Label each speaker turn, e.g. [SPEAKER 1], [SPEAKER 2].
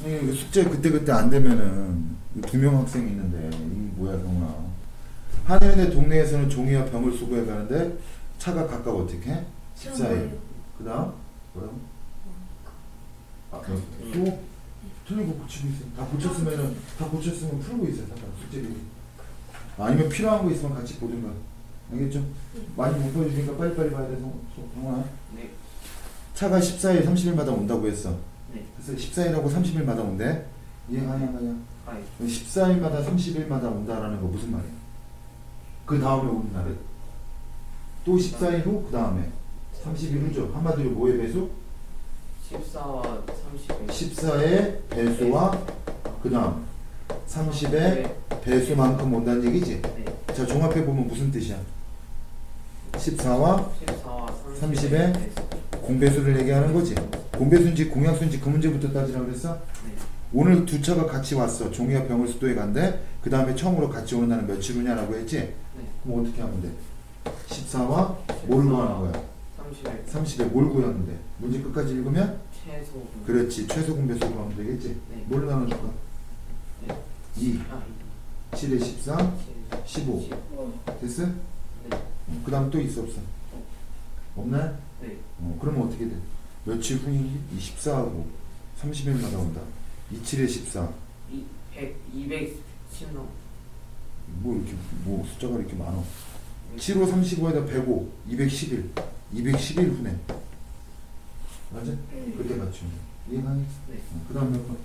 [SPEAKER 1] 선생님 숙제 그때그때 안 되면은 두 명 학생이 있는데 이게 뭐야 경우나 한여인의 동네에서는 종이와 병을 수거해 가는데 차가 가까워 어떻게 해? 14일 그 다음 뭐라고? 아, 또 틀리고 고치고 있어 다 고쳤으면은 다 고쳤으면 풀고 있어 잠깐 숙제를 아니면 필요한 거 있으면 같이 보든가 알겠죠? 많이 못 보여주니까 빨리빨리 봐야 돼서 경우나
[SPEAKER 2] 네.
[SPEAKER 1] 차가 14일 30일마다 온다고 했어
[SPEAKER 2] 네.
[SPEAKER 1] 그래서 14일하고 30일마다 온대 이해가냐 가냐
[SPEAKER 2] 아이.
[SPEAKER 1] 14일마다 30일마다 온다라는 거 무슨 말이야? 그 다음에 오는 날은 또 14일 후 그 다음에 30일 후죠 한마디로 뭐의 배수?
[SPEAKER 2] 14와 30에
[SPEAKER 1] 14의 배수와 그 다음 30의 배수만큼 온다는 얘기지?
[SPEAKER 2] 네.
[SPEAKER 1] 자 종합해 보면 무슨 뜻이야? 14와
[SPEAKER 2] 14와
[SPEAKER 1] 30 에? 공배수를 얘기하는 거지 공배수인지 공약수인지 그 문제부터 따지라고 그랬어?
[SPEAKER 2] 네.
[SPEAKER 1] 오늘 두 차가 같이 왔어. 종이와 병을 수도에 간대. 그 다음에 처음으로 같이 오는 날은 며칠 후냐라고 했지?
[SPEAKER 2] 네.
[SPEAKER 1] 그럼 어떻게 하면 돼? 14와 뭘 구하는 거야?
[SPEAKER 2] 30에
[SPEAKER 1] 30에 뭘 구하는데? 문제 끝까지 읽으면?
[SPEAKER 2] 최소.
[SPEAKER 1] 그렇지. 최소 공배수 구하면 되겠지?
[SPEAKER 2] 네.
[SPEAKER 1] 뭘 나눠줄까?
[SPEAKER 2] 네.
[SPEAKER 1] 2,
[SPEAKER 2] 아,
[SPEAKER 1] 7에 14, 15. 됐어?
[SPEAKER 2] 네.
[SPEAKER 1] 그 다음 또 있어 없어? 없나?
[SPEAKER 2] 네.
[SPEAKER 1] 어, 그러면 어떻게 돼? 며칠 후이 14하고 30일마다 온다. 27에 14.
[SPEAKER 2] 이 100, 210로.
[SPEAKER 1] 뭐 이렇게 뭐 숫자가 이렇게 많아. 7호 35에다 105, 211, 211 후네. 맞아? 그때 맞추면 돼. 이해가니?
[SPEAKER 2] 네.
[SPEAKER 1] 그 다음 몇 번?